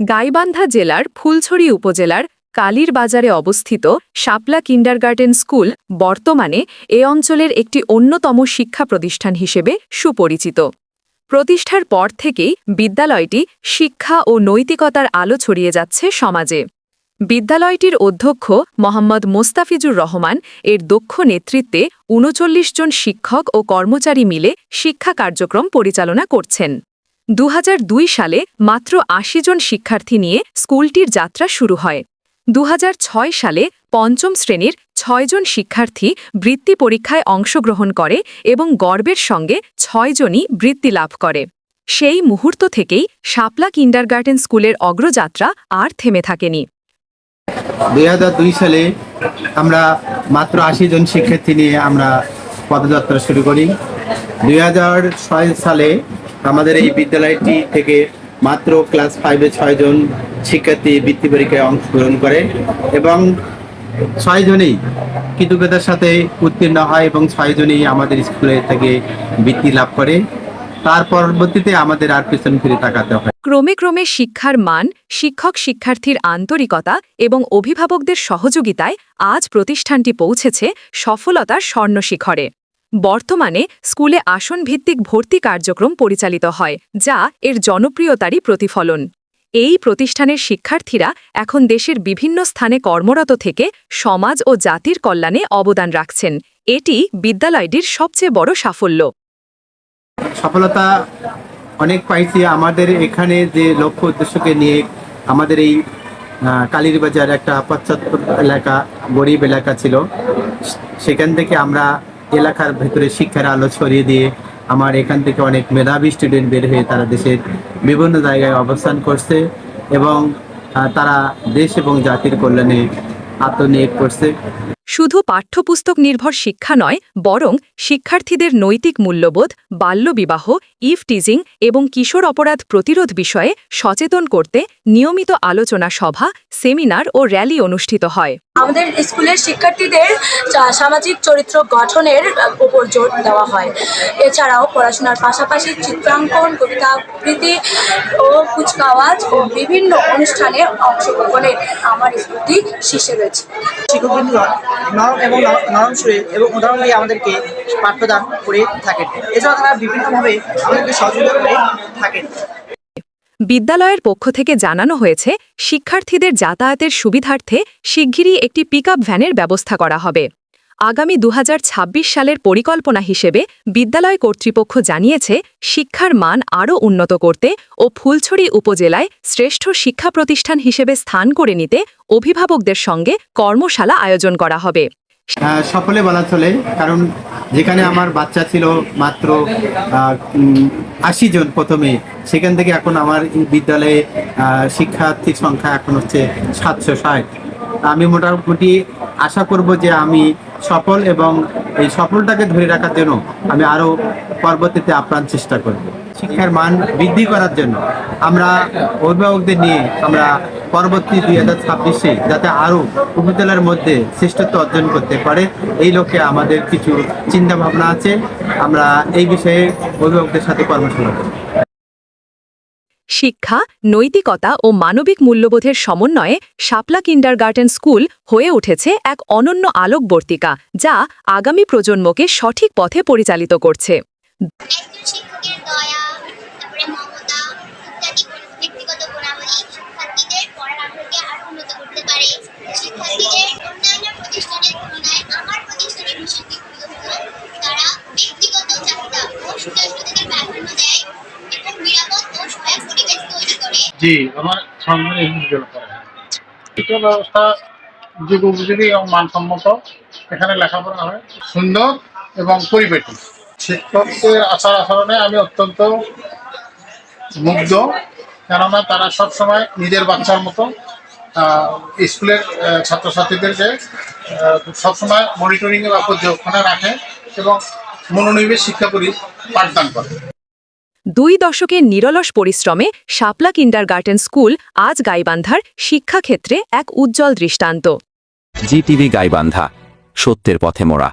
গাইবান্ধা জেলার ফুলছড়ি উপজেলার কালীর বাজারে অবস্থিত শাপলা কিন্ডারগার্টেন স্কুল বর্তমানে এ অঞ্চলের একটি অন্যতম শিক্ষা প্রতিষ্ঠান হিসেবে সুপরিচিত। প্রতিষ্ঠার পর থেকেই বিদ্যালয়টি শিক্ষা ও নৈতিকতার আলো ছড়িয়ে যাচ্ছে সমাজে। বিদ্যালয়টির অধ্যক্ষ মোহাম্মদ মোস্তাফিজুর রহমান এর দক্ষ নেতৃত্বে উনচল্লিশ জন শিক্ষক ও কর্মচারী মিলে শিক্ষা কার্যক্রম পরিচালনা করছেন। দু হাজার দুই সালে মাত্র আশি জন শিক্ষার্থী নিয়ে স্কুলটির যাত্রা শুরু হয়। দু হাজার ছয় সালে পঞ্চম শ্রেণির ছয়জন শিক্ষার্থী বৃত্তি পরীক্ষায় অংশগ্রহণ করে এবং গর্বের সঙ্গে ছয়জনই বৃত্তি লাভ করে। সেই মুহূর্ত থেকেই শাপলা কিন্ডারগার্টেন স্কুলের অগ্রযাত্রা আর থেমে থাকেনি। দুই হাজার দুই সালে আমরা মাত্র আশি জন শিক্ষার্থী নিয়ে আমরা পদযাত্রা শুরু করি। দুই হাজার ছয় সালে আমাদের এই বিদ্যালয়টি থেকে মাত্র ক্লাস ফাইভে ছয়জন শিক্ষার্থী বৃত্তি পরীক্ষায় অংশগ্রহণ করে এবং ছয়জনেই কৃতজ্ঞতার সাথে উত্তীর্ণ হয় এবং ছয়জনেই আমাদের স্কুলে থেকে বৃত্তি লাভ করে। তার পরবর্তীতে আমাদের আর পেছন ফিরে তাকাতে হয়। ক্রমে ক্রমে শিক্ষার মান, শিক্ষক শিক্ষার্থীর আন্তরিকতা এবং অভিভাবকদের সহযোগিতায় আজ প্রতিষ্ঠানটি পৌঁছেছে সফলতার স্বর্ণশিখরে। বর্তমানে স্কুলে আসন ভিত্তিক ভর্তি কার্যক্রম পরিচালিত হয় যা এর জনপ্রিয়তারই প্রতিফলন। এই প্রতিষ্ঠানের শিক্ষার্থীরা এখন দেশের বিভিন্ন স্থানে কর্মরত থেকে সমাজ ও জাতির কল্যাণে অবদান রাখছেন। এটি বিদ্যালয়টির সবচেয়ে বড় সাফল্য। সফলতা অনেক পাইছি। আমাদের এখানে যে লক্ষ্য উদ্দেশ্যকে নিয়ে আমাদের এই আহ, কালীর বাজার একটা পশ্চাৎ এলাকা গরিব এলাকা ছিল। সেখান থেকে আমরা এলাকার ভেতরে শিক্ষার আলো ছড়িয়ে দিয়ে আমার এখান থেকে অনেক মেধাবী স্টুডেন্ট বের হয়ে তারা দেশের বিভিন্ন জায়গায় অবস্থান করছে এবং তারা দেশ এবং জাতির কল্যাণে আত্মনিয়োগ করছে। শুধু পাঠ্যপুস্তক নির্ভর শিক্ষা নয় বরং শিক্ষার্থীদের নৈতিক মূল্যবোধ বাল্যবিবাহ ইভ টিজিং এবং কিশোর অপরাধ প্রতিরোধ বিষয়ে সচেতন করতে নিয়মিত আলোচনা সভা সেমিনার ও র্যালি অনুষ্ঠিত হয়। আমাদের স্কুলের শিক্ষার্থীদের সামাজিক চরিত্র গঠনের উপর জোর দেওয়া হয়। এছাড়াও পড়াশোনার পাশাপাশি চিত্রাঙ্কন কবিতা আবৃত্তি ও কুচকাওয়াজ ও বিভিন্ন অনুষ্ঠানে অংশগ্রহণে আমার স্কুলটি শীর্ষে রয়েছে। শিক্ষকবৃন্দ নরম এবং নরম সুরে এবং উদাহরণ দিয়ে আমাদেরকে পাঠ্যদান করে থাকেন। এছাড়া তারা বিভিন্নভাবে আমাদেরকে সহযোগিতা করে থাকেন। বিদ্যালয়ের পক্ষ থেকে জানানো হয়েছে, শিক্ষার্থীদের যাতায়াতের সুবিধার্থে শিগগিরই একটি পিক ভ্যানের ব্যবস্থা করা হবে। আগামী দু হাজার ছাব্বিশ সালের পরিকল্পনা হিসেবে বিদ্যালয় কর্তৃপক্ষ জানিয়েছে, শিক্ষার মান আরও উন্নত করতে ও ফুলছড়ি উপজেলায় শ্রেষ্ঠ শিক্ষা প্রতিষ্ঠান হিসেবে স্থান করে নিতে অভিভাবকদের সঙ্গে কর্মশালা আয়োজন করা হবে। সকলে বলা চলে, কারণ যেখানে আমার বাচ্চা ছিল মাত্র আশি জন প্রথমে, সেখান থেকে এখন আমার বিদ্যালয়ে শিক্ষার্থীর সংখ্যা এখন হচ্ছে সাতশো ষাট। আমি মোটামুটি আশা করব যে আমি সফল এবং এই সফলটাকে ধরে রাখার জন্য আমি আরও পরবর্তীতে আপ্রাণ চেষ্টা করব। শিক্ষার মান বৃদ্ধি করার জন্য আমরা অভিভাবকদের নিয়ে আমরা পরবর্তী দুই হাজার ছাব্বিশে যাতে আরও উপজেলার মধ্যে শ্রেষ্ঠত্ব অর্জন করতে পারে, এই লক্ষ্যে আমাদের কিছু চিন্তা ভাবনা আছে। আমরা এই বিষয়ে অভিভাবকদের সাথে কর্মশালা করব। শিক্ষা, নৈতিকতা ও মানবিক মূল্যবোধের সমন্বয়ে শাপলা কিন্ডারগার্টেন স্কুল হয়ে উঠেছে এক অনন্য আলোকবর্তিকা, যা আগামী প্রজন্মকে সঠিক পথে পরিচালিত করছে। ব্যক্তিগত পড়ার আগ্রহকে উন্নত করতে পারে। জি, আমার ইন্ডিভিজুয়াল করে শিক্ষা ব্যবস্থা যুগ উপযোগী এবং মানসম্মত, এখানে লেখাপড়া হয়। সুন্দর এবং পরিপাটি। শিক্ষকদের আচার আচরণে আমি অত্যন্ত মুগ্ধ, কেননা তারা সবসময় নিজের বাচ্চার মতো স্কুলের ছাত্রছাত্রীদেরকে সবসময় মনিটরিং বা পর্যবেক্ষণে রাখে এবং মনোনিবেশ শিক্ষা করি, পাঠদান করে। দুই দশকের নিরলস পরিশ্রমে শাপলা কিন্ডারগার্টেন স্কুল আজ গাইবান্ধার শিক্ষাক্ষেত্রে এক উজ্জ্বল দৃষ্টান্ত। জি টিভি গাইবান্ধা, সত্যের পথে মোড়া।